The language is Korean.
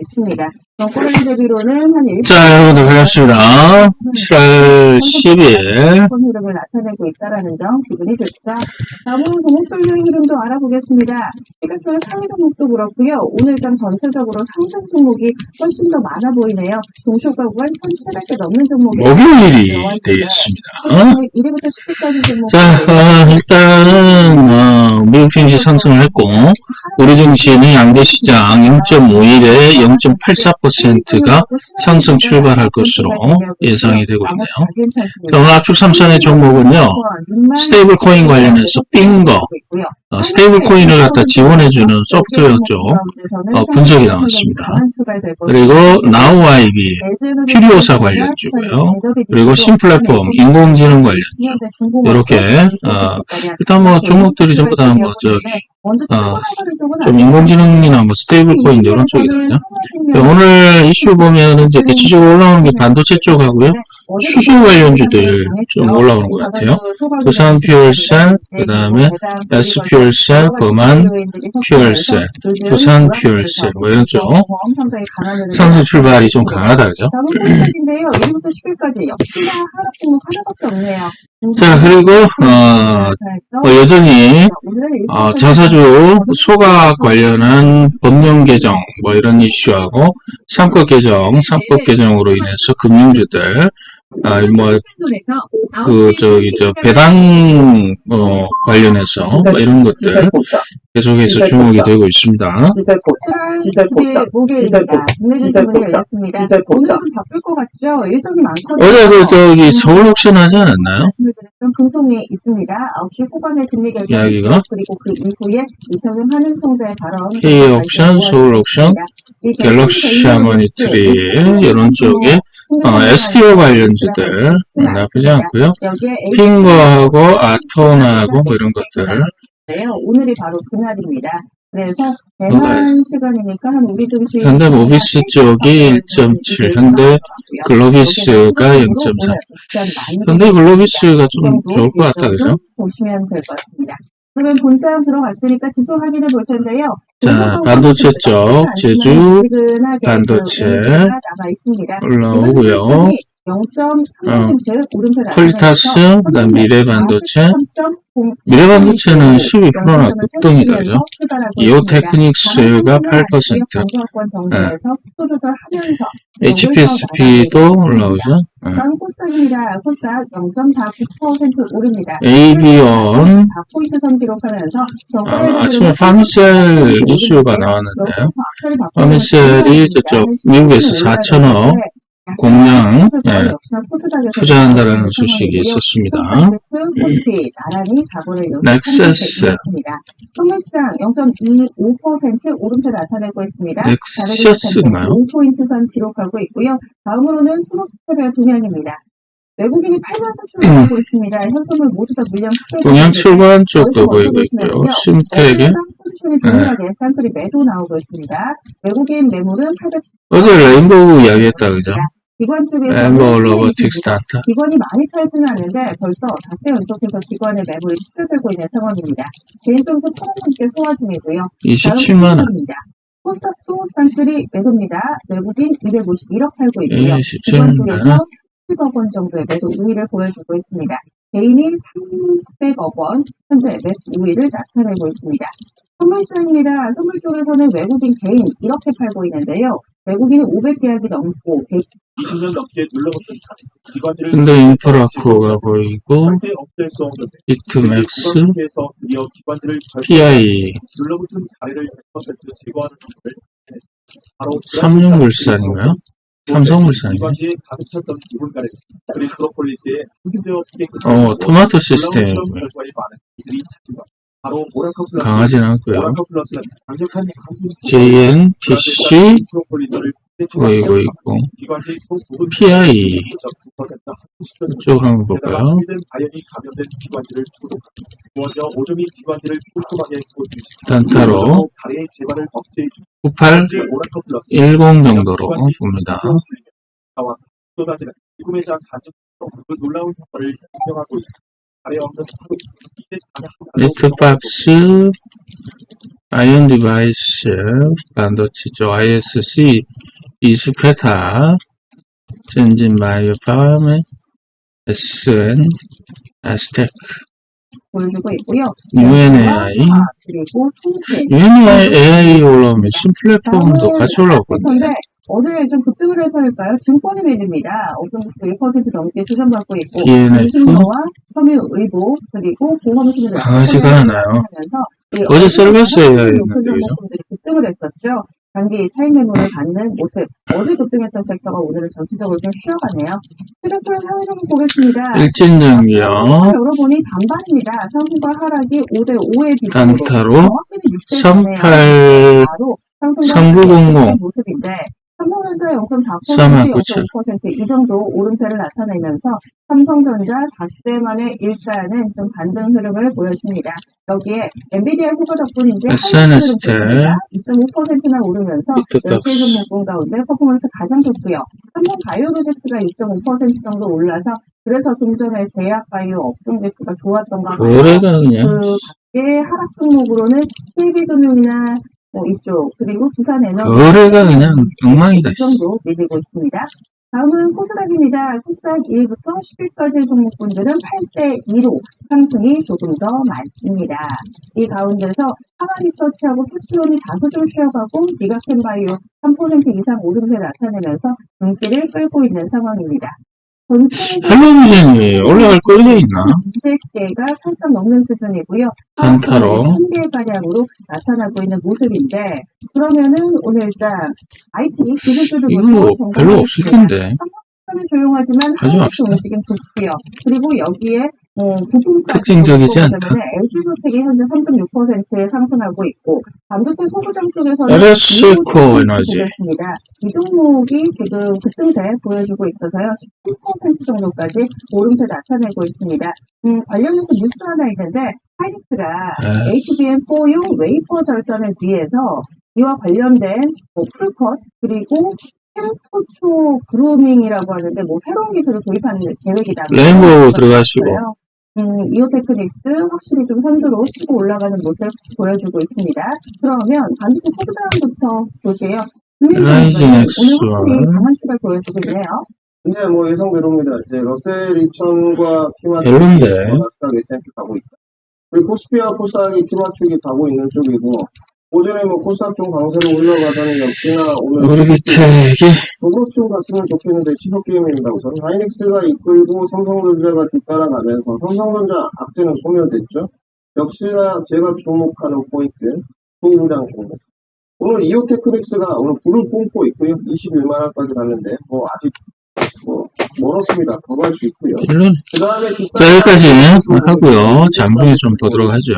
있습 1. 자, 여러분들 반갑습니다. 7월 10일. 권 흐름을 나타내고 있다라는 점 기분이 좋죠. 다음은 종목별로 흐름도 알아보겠습니다. 시가총의 상위 종목도 그렇고요. 오늘장 전체적으로 상승 종목이 훨씬 더 많아 보이네요. 동시효과 구간 1,700개 넘는 종목이 목요일이 되겠습니다. 1위부터 10위까지 종목. 자, 어, 일단은, 어, 미국 증시 상승을 했고, 우리 증시는 양대 시장 0.51에 0.84%가 상승 출발할 것으로 예상이 되고 있네요. 자, 오늘 압축 3선의 종목은요, 스테이블 코인 관련해서 빙거, 어, 스테이블 코인을 갖다 지원해주는 소프트웨어 쪽 어, 분석이 나왔습니다. 그리고 나우아이비, 퓨리오사 관련주고요. 그리고 신플랫폼, 인공지능 관련주. 이렇게, 어, 일단 뭐 종목들이 전부 다 뭐 저기, 어, 좀 인공지능이나 뭐 스테이블 코인 이런 쪽이거든요. 자, 오늘 이슈 보면은 이제 대체적으로 올라오는 게 반도체 쪽하고요. 수소 관련주들 좀 올라오는 것 같아요. 부산 퓨얼셀, 그 다음에 S 퓨얼셀, 범한 퓨얼셀, 부산 퓨얼셀, 뭐 이런 쪽 상승 출발이 좀 강하다, 그죠? 인데요 1위부터 10위까지 역시나 하락 종목 하나밖에 없네요. 자, 그리고, 어, 뭐 여전히, 어, 자사주 소각 관련한 법령 개정, 뭐 이런 이슈하고, 상법 개정, 상법 개정으로 인해서 금융주들, 아, 뭐, 그, 저기, 저, 배당, 어, 관련해서, 뭐 이런 것들 계속해서 주목이 되고 있습니다. 7월 시세포차, 10일 목요일입니다. 시세포차, 국내 증시문이 시세포차, 열렸습니다. 시세포차. 오늘은 좀 바쁠 것 같죠? 일정이 많거든요. 어제 그, 저기, 서울 옥션 하지 않았나요? 말씀을 드렸던 금통이 있습니다. 9시 후반에 금리 결정 이야기가? 그리고 그 이후에 이창용 한은총재의 발언 K 옥션, 서울 옥션, 이 갤럭시 하모니트리, 이런 쪽에, 어, STO 관련주들, 음, 나쁘지 않고요 핑거하고 아토나하고 뭐 이런 것들. H인데요. 오늘이 바로 그날입니다. 그래서 대만 시간이니까 한 우리 증시 현대 모비스 쪽이 1.7, 현대 글로비스가 0.3. 현대 글로비스가 좀 좋을 것 같다, 그죠? 보시면 될 것 같습니다. 그러면 본장 들어갔으니까 지수 확인해 볼 텐데요. 자, 반도체 쪽, 제주 반도체. 올라오고요. 0.3% 오름세 퀄리타스, 그다음 미래 반도체. 미래 반도체는 12%나 급등이다, 그죠? 이오 테크닉스가 8%. 네. HPSP도 올라오죠. 네. 코스닥 0.49% 오릅니다. AB온, 4포인트 선 기록하면서 아, 아침에 파미셀 이슈가 나왔는데요. 파미셀이 저쪽 미국에서 4천억 공량 예, 투자한다라는 소식이 있었습니다. 넥서스. 선물시장 0.25% 오름세 나타내고 있습니다. 넥서스인가요? 5포인트 선 기록하고 있고요. 다음으로는 스모크별 동향입니다. 외국인이 팔면서 출발하고 있습니다. 현선물 모두 다 물량. 동양 7번 쪽도 보이고 있고요. 심택이 포지션이 동일하게 쌍끌이 매도 나오고 있습니다. 외국인 매물은 810. 어제 레인보우 이야기했다 그죠? 기관 쪽에서 레인보우 로보틱스 단타 기관이 많이 팔지는 않는데 벌써 닷새 연속해서 기관의 매물이 시작되고 있는 상황입니다. 개인적으로 천원 넘게 소화 중이고요. 27만 원. 입니다 코스닥도 쌍끌이 매도입니다. 외국인 251억 팔고 있고요. 예, 기관 17만 쪽에서 원. 10억 원 정도의 매도 우위를 보여주고 있습니다. 개인이 300억 원, 현재 매수 우위를 나타내고 있습니다. 선물 시장입니다. 선물 쪽에서는 외국인 개인 이렇게 팔고 있는데요. 외국인이 500계약이 넘고 개- 20년 넘게 눌러붙은 기관들을 근데 인프라코가 보이고 절대 PI, 눌러붙은 자리를 100% 제거하는 것을 바로 삼성물산인가요? 삼성물산이네. 기관지에 가득 찼던 부분가를 그린 프로폴리스의 흑인되어 어, 토마토 시스템 바로 오라커 플러스 강하진 않고요. 오라 보이고 있고 PI 9% 합수시켜준 쪽 한번 볼까요? 단타로 다리의 재발을 억제해 주는 98, 오라커 플러스 10 정도로 봅니다. 간접적으로 그 네트박스 아이언 디바이스, 반도체죠. ISC, 이스페타, 젠진 바이오팜, SN, 아스텍, 보여주고 있고요. UNAI, 아, 그리고 통신. UNAI 올라오면 신플랫폼도 같이 올라오거든요. 어제 좀 급등을 해서일까요? 증권이 밀립니다. 어제부터 1% 넘게 추천받고 있고 DNF, 중심노와 섬유의보 그리고 보험수를 강하지가 않아요. 어제 서비스? 종목들이 급등을 했었죠. 단기 차익 매물을 받는 모습. 어제 급등했던 섹터가 오늘은 전체적으로 좀 쉬어가네요. 상위 종목 보겠습니다. 일진능력, 열어보니 반반입니다. 상승과 하락이 5대 5의 비중으로 단타로, 정확히는 6대 38, 바로 상승과 3900. 하락의 모습인데 삼성전자 0.4%, 39,000. 0.5%이 정도 오름세를 나타내면서 삼성전자 닷새만의 일단은 좀 반등 흐름을 보여줍니다. 여기에 엔비디아 후보 덕분인지 SNS 텔. 2.5%나 오르면서 비트박스. 10개 종목군 가운데 퍼포먼스 가장 좋고요. 삼성 바이오로직스가 2.5% 정도 올라서 그래서 좀 전에 제약바이오 업종 지수가 좋았던 것 같아요. 거래가 그냥, 그 밖에 하락 종목으로는 KB금융이나 뭐 이쪽 그리고 두산에너지 거래가 그냥 엉망이다. 이 정도 밀리고 있습니다. 다음은 코스닥입니다. 코스닥 1부터 10위까지 종목분들은 8대 2로 상승이 조금 더 많습니다. 이 가운데서 하마리서치하고 푸치론이 다소 좀 쉬어가고 비가캔바이오 3% 이상 오름세 나타내면서 눈길을 끌고 있는 상황입니다. 헬로비전이 올라갈 거리가 있나? 200개가 살짝 넘는 수준이고요. 단타로. 1000개 가량으로 나타나고 있는 모습인데 그러면은 오늘 일단 IT 기술주도 이거 별로 없을 텐데. 는 조용하지만 맙시다. 움직임 좋고요. 그리고 여기에 뭐 부품까지 특징적이지 않다. 보자면은 LG로텍이 현재 3.6%에 상승하고 있고 반도체 소부장 쪽에서는 LS 코어 에너지. 이 종목이 지금 급등세 보여주고 있어서요. 10% 정도까지 오름세 나타내고 있습니다. 음, 관련해서 뉴스 하나 있는데 하이닉스가 네. HBM4용 웨이퍼 절단을 위해서 이와 관련된 뭐 풀컷 그리고 캠토초 그루밍이라고 하는데 뭐 새로운 기술을 도입하는 계획이다. 레인보우 들어가시고, 음, 이오테크닉스 확실히 좀 선두로 치고 올라가는 모습 보여주고 있습니다. 그러면 반도체 소비자부터 볼게요. 라이징 오늘 엑스와 확실히 강한 추를 보여주고 있네요. 이제 뭐 예상대로입니다. 이제 러셀 2000과 키맞추기 별론데. 나스닥 S&P 가고 있다. 그리고 코스피와 코스닥이 키맞추기 가고 있는 쪽이고 오전에 뭐 코스닥 좀 강세로 올라가더니 역시나 오늘 오르비텍이 도로수 갔으면 좋겠는데 시속 게임입니다. 우선 하이닉스가 이끌고 삼성전자가 뒤따라가면서 삼성전자 악재는 소멸됐죠. 역시나 제가 주목하는 포인트 소부장 종목. 오늘 이오테크닉스가 오늘 불을 뿜고 있고요. 21만 원까지 갔는데 뭐 아직 뭐 멀었습니다. 더 갈 수 있고요. 일론 그 다음에 자, 여기까지 하고요. 장중에 좀 보도록 하죠.